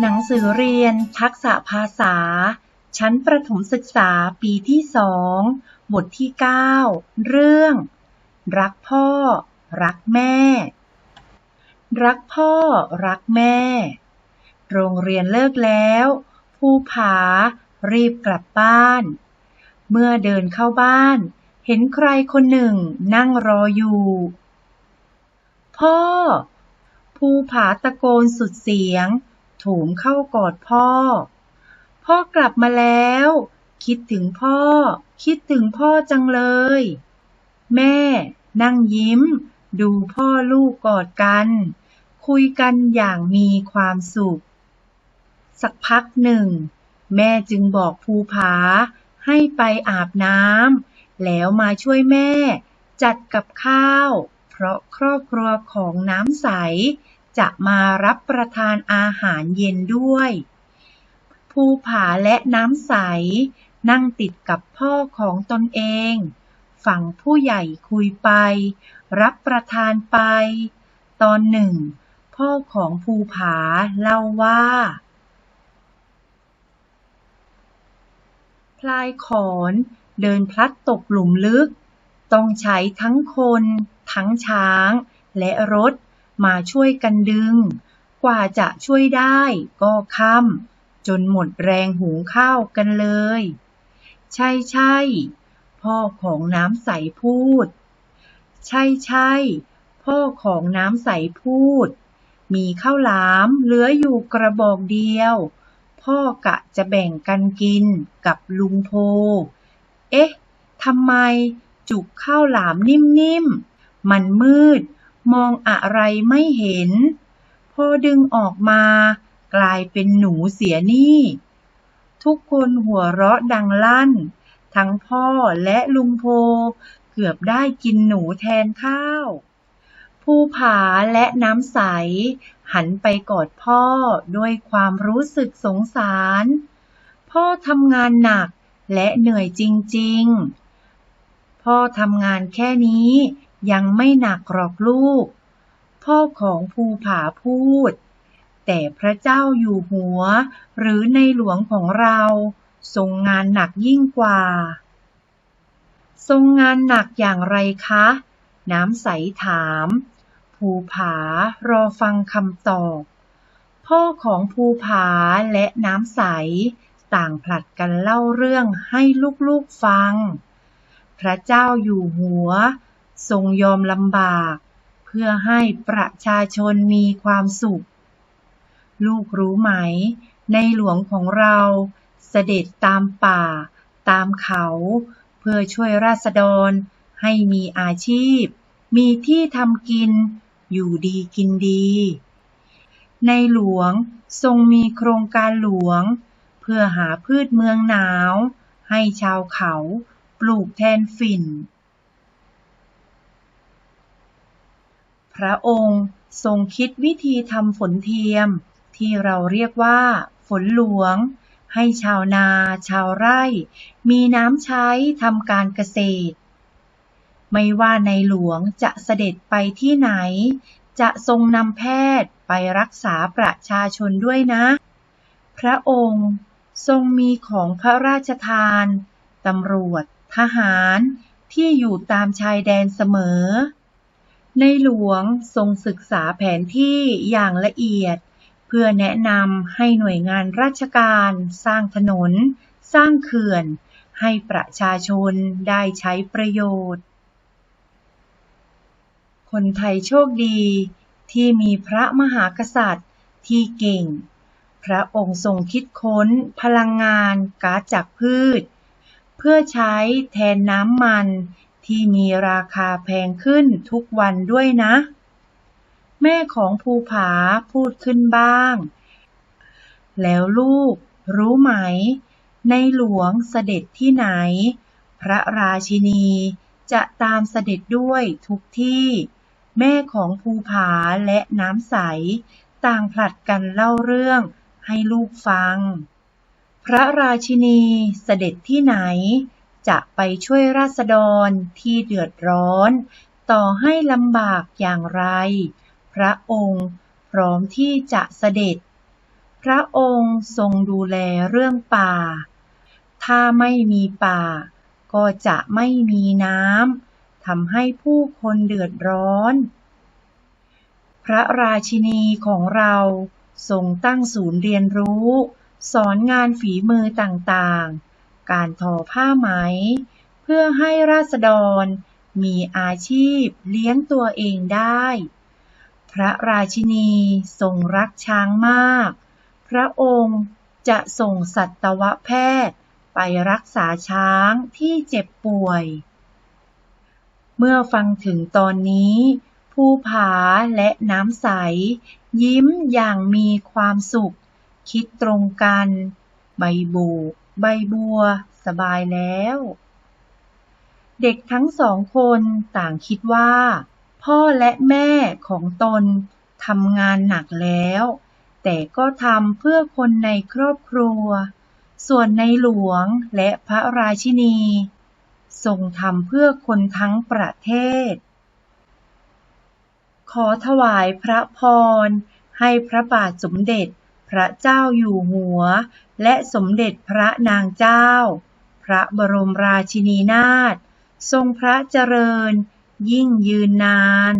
หนังสือเรียน ทักษะภาษา ชั้นประถมศึกษาปีที่สองบทที่ 9 เรื่อง รักพ่อ รักแม่ รักพ่อ รักแม่ โรงเรียนเลิกแล้วภูผา รีบกลับบ้าน เมื่อเดินเข้าบ้าน เห็นใครคนหนึ่งนั่งรออยู่ พ่อภูผาตะโกนสุดเสียง โถมเข้ากอดพ่อ พ่อกลับมาแล้ว คิดถึงพ่อ คิดถึงพ่อจังเลย แม่ นั่งยิ้ม ดูพ่อลูกกอดกัน คุยกันอย่างมีความสุข สักพักหนึ่ง แม่จึงบอกภูผา ให้ไปอาบน้ำแล้วมาช่วยแม่ จัดกับข้าว เพราะครอบครัวของน้ำใส จะมารับประทานอาหารเย็นด้วย ภูผาและน้ำใส นั่งติดกับพ่อของตนเอง ฝั่งผู้ใหญ่คุยไป รับประทานไป ตอนหนึ่ง พ่อของภูผาเล่าว่าพลายขอนเดินพลัดตกหลุมลึก ต้องใช้ทั้งคน ทั้งช้าง และรถ มาช่วยกันดึง กว่าจะช่วยได้ก็ค่ำจนหมดแรงหุงข้าวกันเลย ใช่ใช่พ่อของน้ำใสพูด ใช่ใช่พ่อของน้ำใสพูด มีข้าวหลามเหลืออยู่กระบอกเดียว พ่อกะจะแบ่งกันกินกับลุงโพ เอ๊ะทำไมจุกข้าวหลามนิ่มๆ มันมืด มองอะไรไม่เห็น พอดึงออกมา กลายเป็นหนูเสียนี่ ทุกคนหัวเราะดังลั่น ทั้งพ่อและลุงโพ เกือบได้กินหนูแทนข้าวภูผาและน้ำใส หันไปกอดพ่อด้วยความรู้สึกสงสาร พ่อทำงานหนักและเหนื่อยจริง ๆ พ่อทำงานแค่นี้ ยังไม่หนักหรอกลูก พ่อของภูผาพูด แต่พระเจ้าอยู่หัว หรือในหลวงของเราทรงงานหนักยิ่งกว่า ทรงงานหนักอย่างไรคะ น้ำใสถาม ภูผารอฟังคำตอบ พ่อของภูผาและน้ำใสต่างผลัดกันเล่าเรื่องให้ลูกๆฟัง พระเจ้าอยู่หัว ทรงยอมลำบาก เพื่อให้ประชาชนมีความสุข ลูกรู้ไหม ในหลวงของเราเสด็จตามป่า ตามเขา เพื่อช่วยราษฎร ให้มีอาชีพ มีที่ทำกิน อยู่ดีกินดี ในหลวงทรงมีโครงการหลวง เพื่อหาพืชเมืองหนาว ให้ชาวเขาปลูกแทนฝิ่น พระองค์ทรงคิดวิธีทำฝนเทียม ที่เราเรียกว่า ฝนหลวง ให้ชาวนา ชาวไร่ มีน้ำใช้ทำการเกษตร ไม่ว่าในหลวงจะเสด็จไปที่ไหน จะทรงนำแพทย์ไปรักษาประชาชนด้วยนะ พระองค์ทรงมีของพระราชทาน ตำรวจ ทหาร ที่อยู่ตามชายแดนเสมอ ในหลวงทรงศึกษาแผนที่อย่างละเอียด เพื่อแนะนำให้หน่วยงานราชการ สร้างถนน สร้างเขื่อน ให้ประชาชนได้ใช้ประโยชน์ คนไทยโชคดีที่มีพระมหากษัตริย์ที่เก่ง พระองค์ทรงคิดค้นพลังงานก๊าซจากพืช เพื่อใช้แทนน้ำมัน ที่มีราคาแพงขึ้นทุกวันด้วยนะ แม่ของภูผาพูดขึ้นบ้าง แล้วลูกรู้ไหม ในหลวงเสด็จที่ไหน พระราชินีจะตามเสด็จด้วยทุกที่ แม่ของภูผาและน้ำใส ต่างผลัดกันเล่าเรื่องให้ลูกฟัง พระราชินีเสด็จที่ไหน จะไปช่วยราษฎรที่เดือดร้อน ต่อให้ลำบากอย่างไร พระองค์พร้อมที่จะเสด็จ พระองค์ทรงดูแลเรื่องป่า ถ้าไม่มีป่า ก็จะไม่มีน้ำทำให้ผู้คนเดือดร้อน พระราชินีของเราทรงตั้งศูนย์เรียนรู้ สอนงานฝีมือต่างๆ การทอผ้าไหม เพื่อให้ราษฎร มีอาชีพเลี้ยงตัวเองได้ พระราชินีทรงรักช้างมาก พระองค์จะส่งสัตวแพทย์ไปรักษาช้างที่เจ็บป่วย เมื่อฟังถึงตอนนี้ภูผาและน้ำใส ยิ้มอย่างมีความสุข คิดตรงกัน ใบบู ใบบัว สบายแล้ว เด็กทั้งสองคนต่างคิดว่า พ่อและแม่ของตนทำงานหนักแล้ว แต่ก็ทำเพื่อคนในครอบครัว ส่วนในหลวงและพระราชินี ทรงทำเพื่อคนทั้งประเทศ ขอถวายพระพรให้พระบาทสมเด็จ พระเจ้าอยู่หัว และสมเด็จพระนางเจ้า พระบรมราชินีนาถทรงพระเจริญ ยิ่งยืนนาน